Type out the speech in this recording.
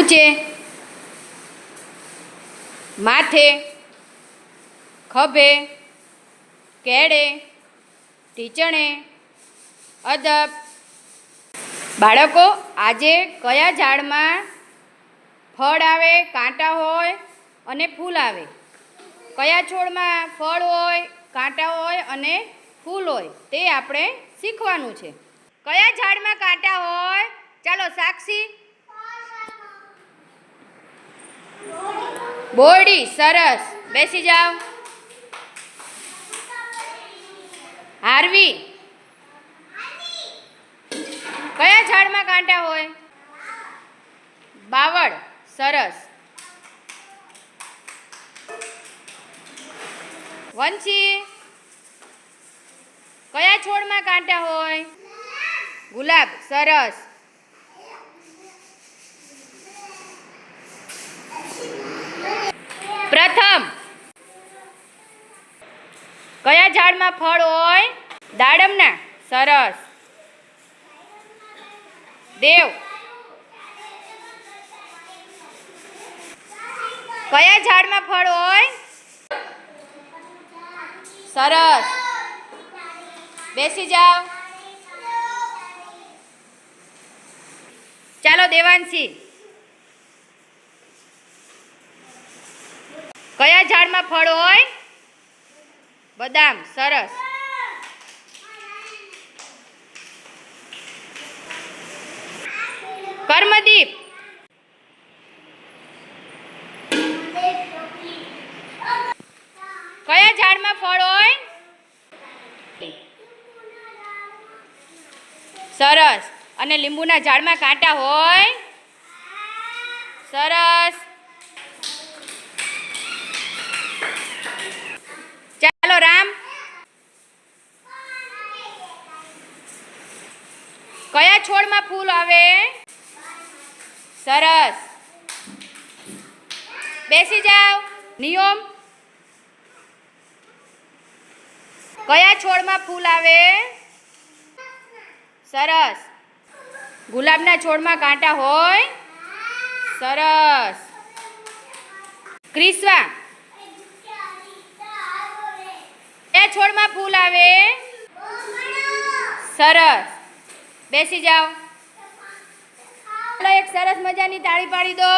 ઊંચે માથે ખભે કેડે ટીચણે અદબ. બાળકો, આજે કયા ઝાડમાં ફળ આવે, કાંટા હોય અને ફૂલ આવે? કયા છોડમાં ફળ હોય, કાંટા હોય અને ફૂલ હોય? તે આપણે શીખવાનું છે. કયા ઝાડમાં કાંટા હોય? ચાલો, સાક્ષી બોરડી, સરસ. બેસી જાઓ. હારવી. કયા ઝાડમાં કાંટા હોય? બાવળ, સરસ. વંશી. કયા છોડમાં કાંટા હોય? ગુલાબ, સરસ. પ્રથમ. કયા ઝાડમાં ફળ હોય? દાડમના. સરસ. દેવ. કયા ઝાડમાં ફળ હોય? સરસ. બેસી જાઓ. ચાલો, દેવાંશી. કયા ઝાડમાં ફળ હોય? બદામ, સરસ. કર્મદીપ. કયા ઝાડમાં ફળ હોય? સરસ. અને લીંબુના ઝાડમાં કાંટા હોય? સરસ ચાલો રામ કયા છોડમાં ફૂલ આવે? સરસ. બેસી જાઓ. નિયમ. કયા છોડમાં ફૂલ આવે? સરસ. ગુલાબના છોડમાં કાંટા હોય? સરસ. ક્રિસ્વા કયા છોડમાં ફૂલ આવે? સરસ. બેસી જાઓ. એક સરસ મજાની તાળી પાડી દો.